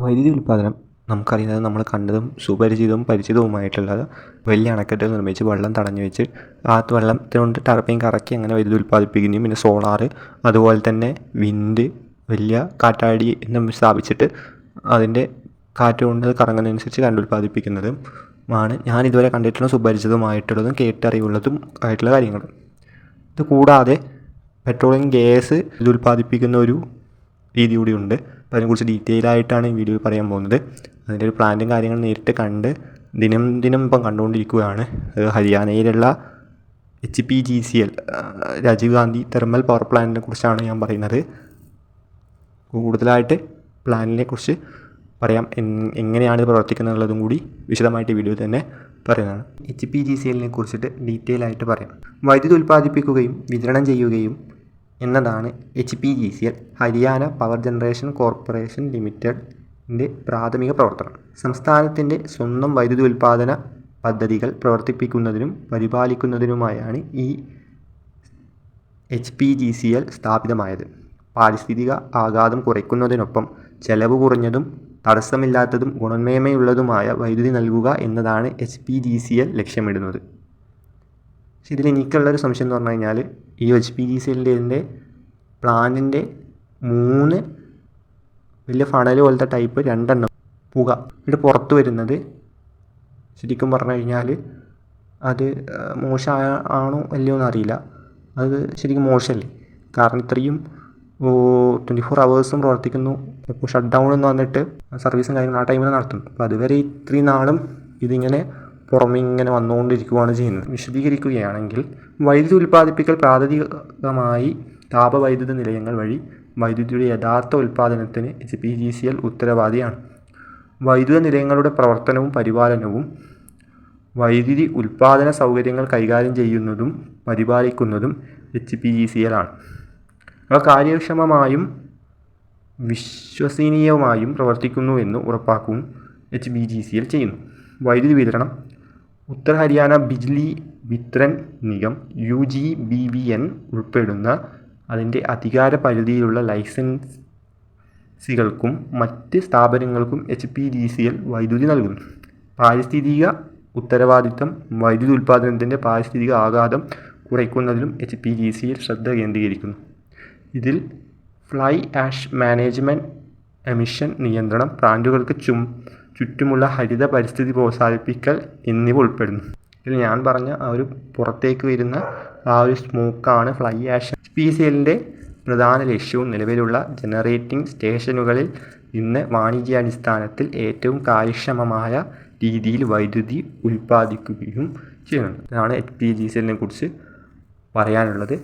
വൈദ്യുതി ഉൽപ്പാദനം നമുക്കറിയുന്നത് നമ്മൾ കണ്ടതും സുപരിചിതവും പരിചിതവുമായിട്ടുള്ളത് വലിയ അണക്കെട്ടുകൾ നിർമ്മിച്ച് വെള്ളം തടഞ്ഞു വെച്ച് ആ വെള്ളം കൊണ്ട് ടർബൈൻ കറക്കി അങ്ങനെ വൈദ്യുതി ഉൽപ്പാദിപ്പിക്കുകയും പിന്നെ സോളാറ് അതുപോലെ തന്നെ വിൻഡ് വലിയ കാറ്റാടി എന്നും സ്ഥാപിച്ചിട്ട് അതിന്റെ കാറ്റ് കൊണ്ട് കറങ്ങുന്നതനുസരിച്ച് കറണ്ട് ഉൽപ്പാദിപ്പിക്കുന്നതും ആണ്. ഞാൻ ഇതുവരെ കണ്ടിട്ടുള്ള സുപരിചിതമായിട്ടുള്ളതും കേട്ടറിവുള്ളതും ആയിട്ടുള്ള കാര്യങ്ങൾ ഇത് കൂടാതെ പെട്രോളിയം ഗ്യാസ് ഇത് ഉൽപ്പാദിപ്പിക്കുന്ന ഒരു രീതി കൂടിയുണ്ട് അപ്പോൾ അതിനെക്കുറിച്ച് ഡീറ്റെയിൽ ആയിട്ടാണ് ഈ വീഡിയോയിൽ പറയാൻ പോകുന്നത്. അതിന്റെ ഒരു പ്ലാന്റും കാര്യങ്ങളും നേരിട്ട് കണ്ട് ദിനം ദിനം ഇപ്പം കണ്ടുകൊണ്ടിരിക്കുകയാണ്. ഹരിയാനയിലുള്ള H P G C L Rajiv Gandhi thermal power പ്ലാന്റിനെ കുറിച്ചാണ് ഞാൻ പറയുന്നത്. കൂടുതലായിട്ട് പ്ലാനിനെ കുറിച്ച് പറയാം. എങ്ങനെയാണ് ഇത് പ്രവർത്തിക്കുന്നത് എന്നുള്ളതും കൂടി വിശദമായിട്ട് വീഡിയോ തന്നെ പറയുന്നതാണ്. എച്ച് പി ജി സി എല്ലിനെ കുറിച്ചിട്ട് ഡീറ്റെയിൽ ആയിട്ട് പറയാം. വൈദ്യുതി ഉൽപ്പാദിപ്പിക്കുകയും വിതരണം ചെയ്യുകയും എന്നതാണ് H P G C L Haryana power generation corporation ലിമിറ്റഡിന്റെ പ്രാഥമിക പ്രവർത്തനം. സംസ്ഥാനത്തിന്റെ സ്വന്തം വൈദ്യുതി ഉൽപ്പാദന പദ്ധതികൾ പ്രവർത്തിപ്പിക്കുന്നതിനും പരിപാലിക്കുന്നതിനുമായാണ് ഈ H P G C L സ്ഥാപിതമായത്. പാരിസ്ഥിതിക ആഘാതം കുറയ്ക്കുന്നതിനൊപ്പം ചെലവ് കുറഞ്ഞതും തടസ്സമില്ലാത്തതും ഗുണമേന്മയുള്ളതുമായ വൈദ്യുതി നൽകുക എന്നതാണ് H P G C L ലക്ഷ്യമിടുന്നത്. പക്ഷെ ഇതിൽ എനിക്കുള്ളൊരു സംശയം എന്ന് പറഞ്ഞു കഴിഞ്ഞാൽ ഈ എച്ച് പി ജി സി എല്ലിന്റെ പ്ലാനിന്റെ മൂന്ന് വലിയ ഫണൽ പോലത്തെ ടൈപ്പ് രണ്ടെണ്ണം പുക ഇത് പുറത്ത് വരുന്നത് ശരിക്കും പറഞ്ഞു കഴിഞ്ഞാൽ അത് മോശമായ ആണോ അല്ലയോ എന്നറിയില്ല അത് ശരിക്കും മോശമല്ലേ? കാരണം ഇത്രയും ട്വന്റി ഫോർ അവേഴ്സും പ്രവർത്തിക്കുന്നു. ഇപ്പോൾ ഷട്ട് ഡൗൺ എന്ന് വന്നിട്ട് സർവീസും കാര്യങ്ങളും ആ ടൈമിൽ നടത്തുന്നു. അപ്പോൾ അതുവരെ ഇത്രയും നാളും ഇതിങ്ങനെ പുറമെ ഇങ്ങനെ വന്നുകൊണ്ടിരിക്കുകയാണ് ചെയ്യുന്നത്. വിശദീകരിക്കുകയാണെങ്കിൽ വൈദ്യുതി ഉൽപ്പാദിപ്പിക്കൽ പ്രാഥമികമായി താപവൈദ്യുത നിലയങ്ങൾ വഴി വൈദ്യുതിയുടെ യഥാർത്ഥ ഉൽപ്പാദനത്തിന് H P G C L ഉത്തരവാദിയാണ്. വൈദ്യുത നിലയങ്ങളുടെ പ്രവർത്തനവും പരിപാലനവും വൈദ്യുതി ഉൽപ്പാദന സൗകര്യങ്ങൾ കൈകാര്യം ചെയ്യുന്നതും പരിപാലിക്കുന്നതും H P G C L ആണ്. അവ കാര്യക്ഷമമായും വിശ്വസനീയമായും പ്രവർത്തിക്കുന്നു എന്ന് ഉറപ്പാക്കും H B G C L ചെയ്യുന്നു. വൈദ്യുതി വിതരണം Uttar Haryana Bijli Vitran Nigam U G B V N ഉൾപ്പെടുന്ന അതിന്റെ അധികാര പരിധിയിലുള്ള ലൈസൻസികൾക്കും മറ്റ് സ്ഥാപനങ്ങൾക്കും H P D C L വൈദ്യുതി നൽകുന്നു. പാരിസ്ഥിതിക ഉത്തരവാദിത്തം വൈദ്യുതി ഉൽപ്പാദനത്തിന്റെ പാരിസ്ഥിതിക ആഘാതം കുറയ്ക്കുന്നതിലും H P D C L ശ്രദ്ധ കേന്ദ്രീകരിക്കുന്നു. ഇതിൽ ഫ്ലൈ ആഷ് മാനേജ്മെന്റ് എമിഷൻ നിയന്ത്രണം പ്ലാന്റുകൾക്ക് ചും ചുറ്റുമുള്ള ഹരിത പരിസ്ഥിതി പ്രോത്സാഹിപ്പിക്കൽ എന്നിവ ഉൾപ്പെടുന്നു. ഇതിൽ ഞാൻ പറഞ്ഞ ആ ഒരു പുറത്തേക്ക് വരുന്ന ആ ഒരു സ്മോക്കാണ് ഫ്ലൈ ആഷൻ പി സി എല്ലിന്റെ പ്രധാന ലക്ഷ്യവും നിലവിലുള്ള ജനറേറ്റിംഗ് സ്റ്റേഷനുകളിൽ ഇന്ന് വാണിജ്യാടിസ്ഥാനത്തിൽ ഏറ്റവും കാര്യക്ഷമമായ രീതിയിൽ വൈദ്യുതി ഉൽപ്പാദിക്കുകയും ചെയ്യുന്നുണ്ട്. ഇതാണ് എച്ച് പി ജി സി എല്ലിനെ കുറിച്ച് പറയാനുള്ളത്.